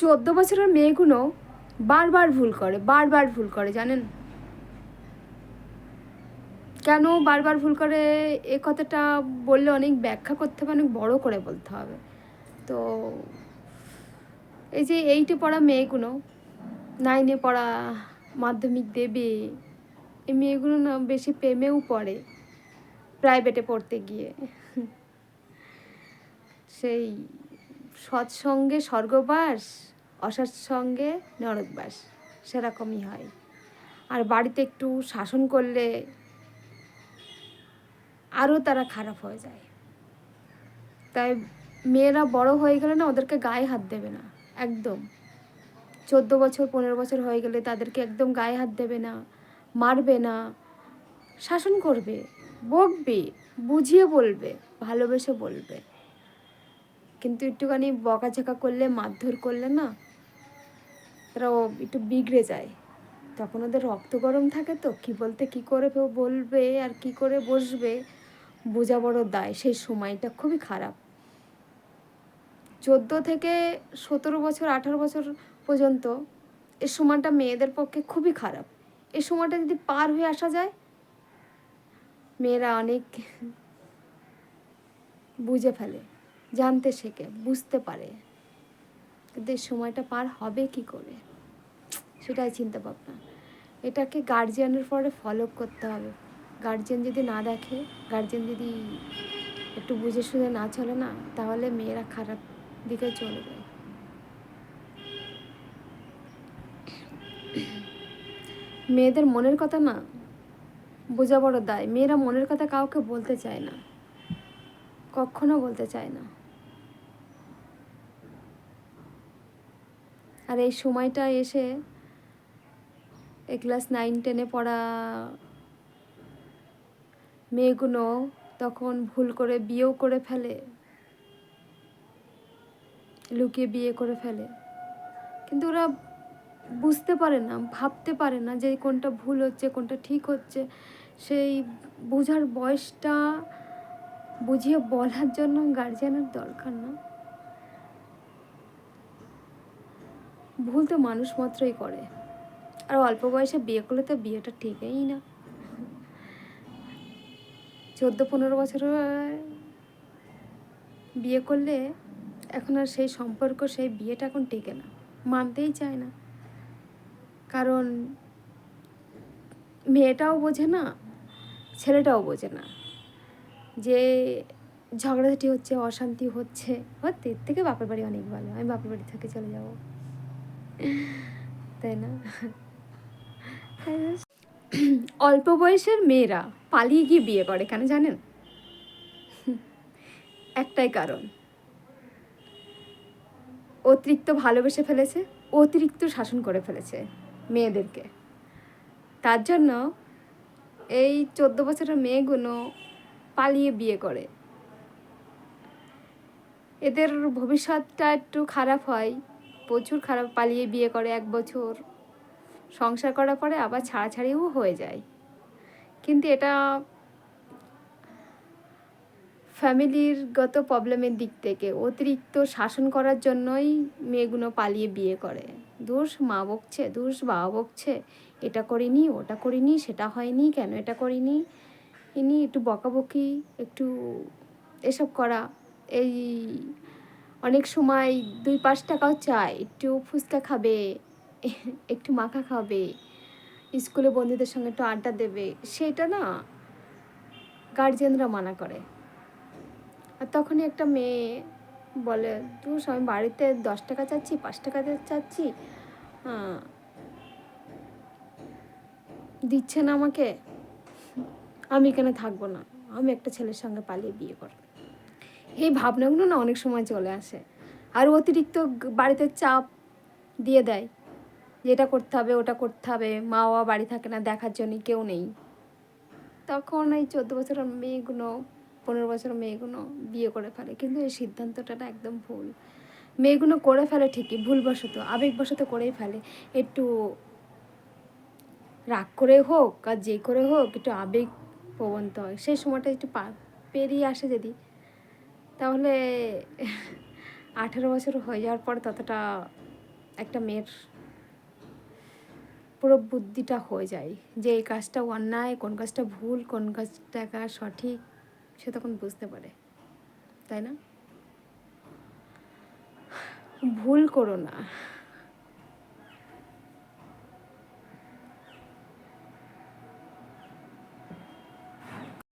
চোদ্দ বছরের মেয়েগুলো বারবার ভুল করে, বারবার ভুল করে, জানেন? কেন বারবার ভুল করে? এ কথাটা বললে অনেক ব্যাখ্যা করতে হবে, অনেক বড় করে বলতে হবে। তো এই যে এইটে পড়া মেয়েগুলো, নাইনে পড়া মাধ্যমিক দেবে, এই মেয়েগুলো না বেশি প্রেমেও পড়ে প্রাইভেটে পড়তে গিয়ে। সেই সৎসঙ্গে স্বর্গবাস অসৎসঙ্গে নরকবাস সেরকমই হয়। আর বাড়িতে একটু শাসন করলে আরও তারা খারাপ হয়ে যায়। তাই মেয়েরা বড় হয়ে গেলে না ওদেরকে গায়ে হাত দেবে না, একদম। চোদ্দ বছর, পনেরো বছর হয়ে গেলে তাদেরকে একদম গায়ে হাত দেবে না, মারবে না, শাসন করবে, বকবে, বুঝিয়ে বলবে, ভালোবেসে বলবে। কিন্তু একটুখানি বকাঝকা করলে, মারধর করলে না তারা একটু বিগড়ে যায়। তখন ওদের রক্ত গরম থাকে তো, কি বলতে কি করে কেউ বলবে আর কি করে বসবে, বোঝা বড় দায়। সেই সময়টা খুবই খারাপ। চোদ্দ থেকে সতেরো বছর, আঠারো বছর পর্যন্ত এ সময়টা মেয়েদের পক্ষে খুবই খারাপ। এই সময়টা যদি পার হয়ে আসা যায়, মেয়েরা অনেক বুঝে ফেলে, জানতে শেখে, বুঝতে পারে। কিন্তু সময়টা পার হবে কি করে? সেটাই চিন্তা ভাবনা এটাকে গার্জিয়ানের পরে ফলো করতে হবে। গার্জিয়ান যদি না দেখে গার্জিয়ান যদি একটু বুঝে শুনে না চলে না, তাহলে মেয়েরা খারাপ দিকে চলে যায়। মেয়েদের মনের কথা না, বোঝা বড় দায়। মেয়েরা মনের কথা কাউকে বলতে চায় না। কখনো বলতে চায় না। আর এই সময়টা এসে এই ক্লাস নাইন টেনে পড়া মেয়েগুলো তখন ভুল করে বিয়েও করে ফেলে, লুকিয়ে বিয়ে করে ফেলে। কিন্তু ওরা বুঝতে পারে না, ভাবতে পারে না যে কোনটা ভুল হচ্ছে, কোনটা ঠিক হচ্ছে। সেই বোঝার বয়সটা বুঝিয়ে বলার জন্য গার্জিয়ানের দরকার না। ভুল তো মানুষ মাত্রই করে। আর অল্প বয়সে বিয়ে করলে তো বিয়েটা ঠিকই না। চোদ্দ পনেরো বছর বিয়ে করলে এখন আর সেই সম্পর্ক, সেই বিয়েটা এখন টেকে না। মানতেই চায় না। কারণ মেয়েটাও বোঝে না, ছেলেটাও বোঝে না যে ঝগড়াঝাটি হচ্ছে, অশান্তি হচ্ছে। হতে থেকে বাপের বাড়ি অনেক ভালো। আমি বাপের বাড়ি থেকে চলে যাব। তাই না? অল্প বয়সের মেয়েরা পালিয়ে গিয়ে বিয়ে করে কেন জানেন? একটাই কারণ। অতিরিক্ত ভালোবেসে ফেলেছে, অতিরিক্ত শাসন করে ফেলেছে মেয়েদেরকে। তার জন্য এই চোদ্দ বছরের মেয়েগুলো পালিয়ে বিয়ে করে। এদের ভবিষ্যৎটা একটু খারাপ হয়। প্রচুর খারাপ পালিয়ে বিয়ে করে এক বছর। সংসার করার পরে আবার ছাড়াছাড়িও হয়ে যায়। কিন্তু এটা ফ্যামিলির গত প্রবলেমের দিক থেকে অতিরিক্ত শাসন করার জন্যই মেয়েগুলো পালিয়ে বিয়ে করে। দোষ মা বকছে, দোষ বাবা বকছে, এটা করিনি, ওটা করিনি, সেটা হয়নি, কেন এটা করিনি? ইনি একটু বকাবকি, একটু এসব করা, এই অনেক সময় দুই পাঁচ টাকাও চায়, একটু ফুচকা খাবে, একটু মাখা খাবে, স্কুলে বন্ধুদের সঙ্গে একটু আড্ডা দেবে, সেটা না গার্জিয়ানরা মানা করে। আর তখনই একটা মেয়ে বলে তুই আমি বাড়িতে দশ টাকা চাচ্ছি, পাঁচ টাকা চাচ্ছি দিচ্ছে না আমাকে, আমি এখানে থাকব না, আমি একটা ছেলের সঙ্গে পালিয়ে বিয়ে করব। এই ভাবনাগুলো না অনেক সময় চলে আসে। আর অতিরিক্ত বাড়িতে চাপ দিয়ে দেয়। যে এটা করতে হবে, ওটা করতে হবে। মা বাবা বাড়ি থাকে না, দেখার জন্য কেউ নেই। তখন এই চোদ্দ বছরের মেয়েগুলো, পনেরো বছরের মেয়েগুলো বিয়ে করে ফেলে। কিন্তু এই সিদ্ধান্তটা একদম ভুল। মেয়েগুলো করে ফেলে ঠিকই, ভুলবশত, আবেগবশত করেই ফেলে। একটু রাগ করে হোক আর যে করে হোক, একটু আবেগ প্রবন্ত হয়। সেই সময়টা একটু পেরিয়ে আসে যদি তাহলে আঠেরো বছর হয়ে যাওয়ার পর ততটা একটা মেয়ের পুরো বুদ্ধিটা হয়ে যায় যে এই কাজটা অন্যায়, কোন কাজটা ভুল, কোন কাজটা সঠিক, সে তখন বুঝতে পারে। তাই না? ভুল করো না।